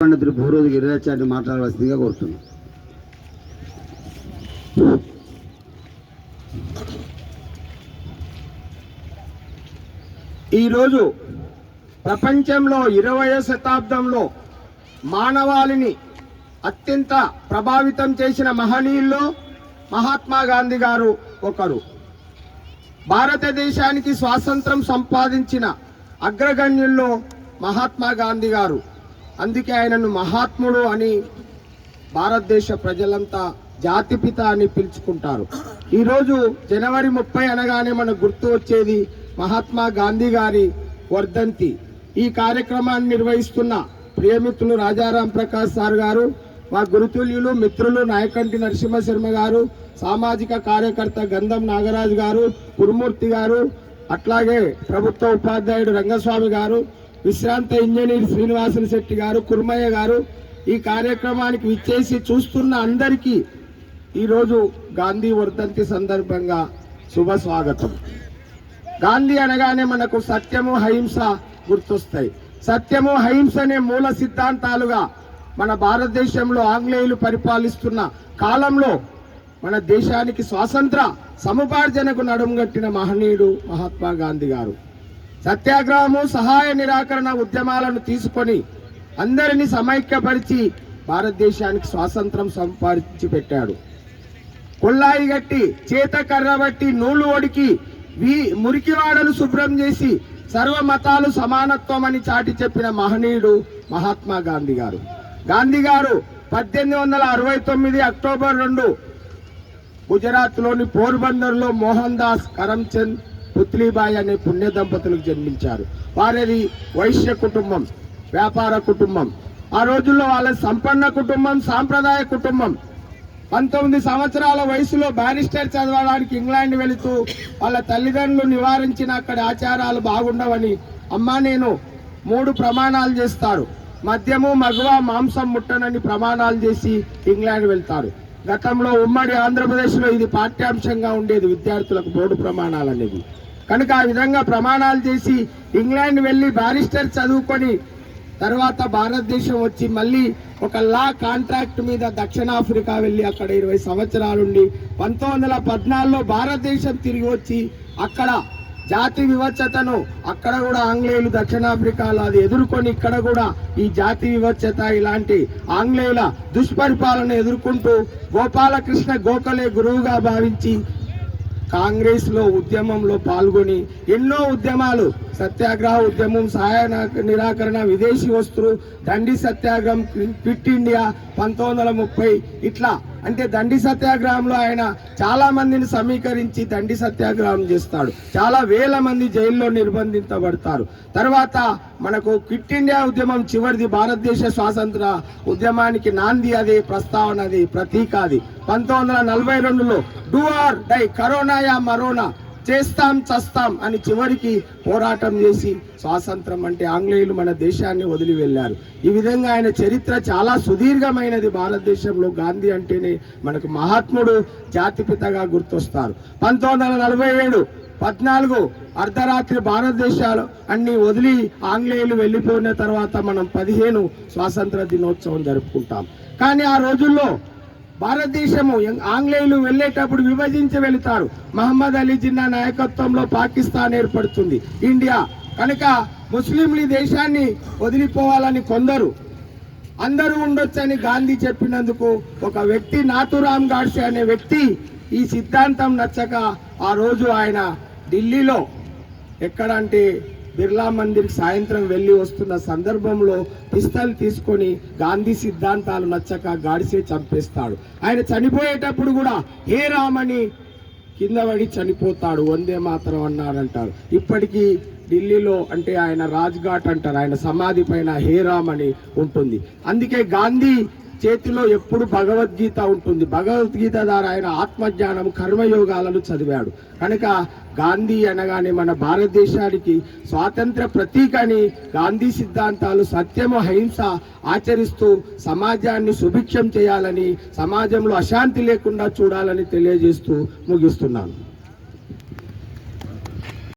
పండితుడు భూరోజు గిరిరాచార్య మాట్లాడవలసిందిగా కోరుతున్నాను ఈరోజు ప్రపంచంలో ఇరవయో శతాబ్దంలో మానవాళిని అత్యంత ప్రభావితం చేసిన మహనీయుల్లో మహాత్మా గాంధీ గారు ఒకరు. భారతదేశానికి స్వాతంత్రం సంపాదించిన అగ్రగణ్యుల్లో మహాత్మా గాంధీ గారు అందుకే ఆయనను మహాత్ముడు అని భారతదేశ ప్రజలంతా జాతిపిత అని పిలుచుకుంటారు. ఈరోజు జనవరి ముప్పై అనగానే మనకు గుర్తు వచ్చేది మహాత్మా గాంధీ గారి వర్ధంతి. ఈ కార్యక్రమాన్ని నిర్వహిస్తున్న ప్రియమిత్రులు రాజారాం ప్రకాష్ సార్ గారు మా గురుతుల్యులు మిత్రులు నాయకంటి నరసింహశర్మ గారు సామాజిక కార్యకర్త గంధం నాగరాజు గారు గురుమూర్తి గారు అట్లాగే ప్రభుత్వ ఉపాధ్యాయుడు రంగస్వామి గారు విశ్రాంత ఇంజనీర్ శ్రీనివాసన్ శెట్టి గారు కుర్మయ్య గారు ఈ కార్యక్రమానికి విచ్చేసి చూస్తున్న అందరికీ ఈరోజు గాంధీ వర్ధంతి సందర్భంగా శుభ స్వాగతం. గాంధీ అనగానే మనకు సత్యము అహింస గుర్తొస్తాయి. సత్యము అహింస అనే మూల సిద్ధాంతాలుగా మన భారతదేశంలో ఆంగ్లేయులు పరిపాలిస్తున్న కాలంలో మన దేశానికి స్వాతంత్ర సముపార్జనకు నడుంగట్టిన మహనీయుడు మహాత్మా గాంధీ గారు. సత్యాగ్రహము సహాయ నిరాకరణ ఉద్యమాలను తీసుకొని అందరినీ సమైక్యపరిచి భారతదేశానికి స్వాతంత్రం సంపాదించి పెట్టాడు కొల్లాయి గట్టి చేత కర్ర బట్టి నూలు ఒడికి వీ మురికివాడను శుభ్రం చేసి సర్వ మతాలు సమానత్వం అని చాటి చెప్పిన మహనీయుడు మహాత్మా గాంధీ గారు. గాంధీ గారు పద్దెనిమిది వందల అరవై తొమ్మిది అక్టోబర్ రెండు గుజరాత్లోని పోర్బందర్లో మోహన్ దాస్ కరమ్చంద్ పుత్లీబాయి అనే పుణ్య దంపతులకు జన్మించారు. వారిది వైశ్య కుటుంబం వ్యాపార కుటుంబం. ఆ రోజుల్లో వాళ్ళ సంపన్న కుటుంబం సాంప్రదాయ కుటుంబం. పంతొమ్మిది సంవత్సరాల వయసులో బ్యారిస్టర్ చదవడానికి ఇంగ్లాండ్ వెళుతూ వాళ్ళ తల్లిదండ్రులు నివారించిన అక్కడ ఆచారాలు బాగుండవని అమ్మా నేను మూడు ప్రమాణాలు చేస్తారు. మద్యము మగువ మాంసం ముట్టనని ప్రమాణాలు చేసి ఇంగ్లాండ్ వెళ్తారు. గతంలో ఉమ్మడి ఆంధ్రప్రదేశ్లో ఇది పాఠ్యాంశంగా ఉండేది. విద్యార్థులకు బోర్డు ప్రమాణాలు అనేవి. కనుక ఆ విధంగా ప్రమాణాలు చేసి ఇంగ్లాండ్ వెళ్ళి బారిస్టర్ చదువుకొని తర్వాత భారతదేశం వచ్చి మళ్ళీ ఒక లా కాంట్రాక్ట్ మీద దక్షిణాఫ్రికా వెళ్ళి అక్కడ ఇరవై సంవత్సరాలుండి పంతొమ్మిది వందల పద్నాలుగులో భారతదేశం తిరిగి వచ్చి అక్కడ జాతి వివచ్చతను అక్కడ కూడా ఆంగ్లేయులు దక్షిణాఫ్రికాలో అది ఎదుర్కొని ఇక్కడ కూడా ఈ జాతి వివచ్చత ఇలాంటి ఆంగ్లేయుల దుష్పరిపాలన ఎదుర్కొంటూ గోపాలకృష్ణ గోఖలే గురువుగా భావించి కాంగ్రెస్లో ఉద్యమంలో పాల్గొని ఎన్నో ఉద్యమాలు సత్యాగ్రహ ఉద్యమం సహాయ నిరాకరణ విదేశీ వస్తువులు దండి సత్యాగ్రహం ఫిట్ క్విట్ ఇండియా పంతొమ్మిది వందల ముప్పై ఇట్లా అంటే దండి సత్యాగ్రహంలో ఆయన చాలా మందిని సమీకరించి దండి సత్యాగ్రహం చేస్తాడు. చాలా వేల మంది జైల్లో నిర్బంధించబడతారు తర్వాత మనకు క్విట్ ఇండియా ఉద్యమం చివరిది భారతదేశ స్వాతంత్ర ఉద్యమానికి నాంది అది ప్రస్తావన అది ప్రతీక అది. పంతొమ్మిది వందల నలభై రెండులో డూ ఆర్ డై కరోనాయా మరోనా చేస్తాం చస్తాం అని చివరికి పోరాటం చేసి స్వాతంత్రం అంటే ఆంగ్లేయులు మన దేశాన్ని వదిలి వెళ్ళారు. ఈ విధంగా ఆయన చరిత్ర చాలా సుదీర్ఘమైనది భారతదేశంలో. గాంధీ అంటేనే మనకు మహాత్ముడు జాతిపితగా గుర్తొస్తారు. పంతొమ్మిది వందల నలభై ఏడు పద్నాలుగు అర్ధరాత్రి భారతదేశాలు అన్ని వదిలి ఆంగ్లేయులు వెళ్ళిపోయిన తర్వాత మనం పదిహేను స్వాతంత్ర దినోత్సవం జరుపుకుంటాం. కానీ ఆ రోజుల్లో భారతదేశము ఆంగ్లేయులు వెళ్ళేటప్పుడు విభజించి వెళుతారు. మహమ్మద్ అలీ జిన్నా నాయకత్వంలో పాకిస్తాన్ ఏర్పడుతుంది. ఇండియా కనుక ముస్లింలు దేశాన్ని వదిలిపోవాలని కొందరు అందరూ ఉండొచ్చని గాంధీ చెప్పినందుకు ఒక వ్యక్తి నాతురామ్ గాడ్సే అనే వ్యక్తి ఈ సిద్ధాంతం నచ్చక ఆ రోజు ఆయన ఢిల్లీలో ఎక్కడంటే బిర్లా మందిర్ సాయంత్రం వెళ్ళి వస్తున్న సందర్భంలో పిస్తల్ తీసుకొని గాంధీ సిద్ధాంతాలు నచ్చక గాడిసే చంపేస్తాడు. ఆయన చనిపోయేటప్పుడు కూడా హే రామని కింద పడి చనిపోతాడు వందే మాత్రం అన్నాడంటారు. ఇప్పటికీ ఢిల్లీలో అంటే ఆయన రాజ్ఘాట్ అంటారు. ఆయన సమాధి పైన హేరామ్ అని ఉంటుంది. అందుకే గాంధీ చేతిలో ఎప్పుడు భగవద్గీత ఉంటుంది. భగవద్గీత ద్వారా ఆయన ఆత్మజ్ఞానం కర్మయోగాలను చదివాడు. కనుక గాంధీ అనగానే మన భారతదేశానికి స్వాతంత్ర ప్రతీక అని గాంధీ సిద్ధాంతాలు సత్యము అహింస ఆచరిస్తూ సమాజాన్ని సుభిక్షం చేయాలని సమాజంలో అశాంతి లేకుండా చూడాలని తెలియజేస్తూ ముగిస్తున్నాను.